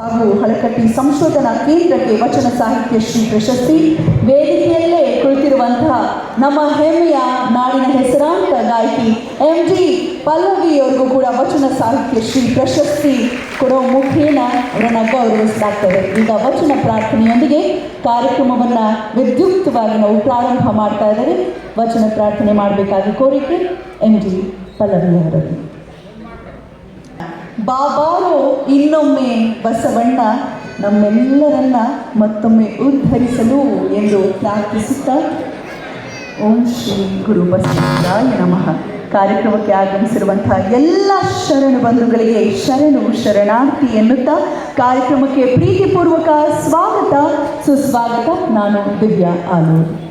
ಹಾಗೂ ಹಳಕಟ್ಟಿ ಸಂಶೋಧನಾ ಕೇಂದ್ರಕ್ಕೆ ವಚನ ಸಾಹಿತ್ಯ ಶ್ರೀ ಪ್ರಶಸ್ತಿ, ವೇದಿಕೆಯಲ್ಲೇ ಕುಳಿತಿರುವಂತಹ ನಮ್ಮ ಹೆಮ್ಮೆಯ ನಾಡಿನ ಹೆಸರಾಂತ ಗಾಯಕಿ ಎಂ ಜಿ ಪಲ್ಲವಿಯವರಿಗೂ ಕೂಡ ವಚನ ಸಾಹಿತ್ಯ ಶ್ರೀ ಪ್ರಶಸ್ತಿ ಕೊಡೋ ಮುಖೇನ ಅವರನ್ನು ಗೌರವಿಸಲಾಗ್ತದೆ. ಈಗ ವಚನ ಪ್ರಾರ್ಥನೆಯೊಂದಿಗೆ ಕಾರ್ಯಕ್ರಮವನ್ನು ವಿದ್ಯುಕ್ತವಾಗಿ ನಾವು ಪ್ರಾರಂಭ ಮಾಡ್ತಾ ಇದ್ದಾರೆ ವಚನ ಪ್ರಾರ್ಥನೆ ಮಾಡಬೇಕಾಗಿ ಕೋರಿಕೆ ಎಂ ಜಿ ಪಲ್ಲವಿಯವರಲ್ಲಿ ಬಾಬಾರೋ ಇನ್ನೊಮ್ಮೆ ಬಸವಣ್ಣ ನಮ್ಮೆಲ್ಲರನ್ನ ಮತ್ತೊಮ್ಮೆ ಉದ್ಧರಿಸಲು ಎಂದು ಪ್ರಾರ್ಥಿಸುತ್ತಾ ಓಂ ಶ್ರೀ ಗುರು ಬಸವರಾಯ ನಮಃ. ಕಾರ್ಯಕ್ರಮಕ್ಕೆ ಆಗಮಿಸಿರುವಂತಹ ಎಲ್ಲ ಶರಣು ಬಂಧುಗಳಿಗೆ ಶರಣು ಶರಣಾರ್ಥಿ ಎನ್ನುತ್ತಾ ಕಾರ್ಯಕ್ರಮಕ್ಕೆ ಪ್ರೀತಿಪೂರ್ವಕ ಸ್ವಾಗತ. ಸುಸ್ವಾಗತ. ನಾನು ದಿವ್ಯಾ ಆಲೂರು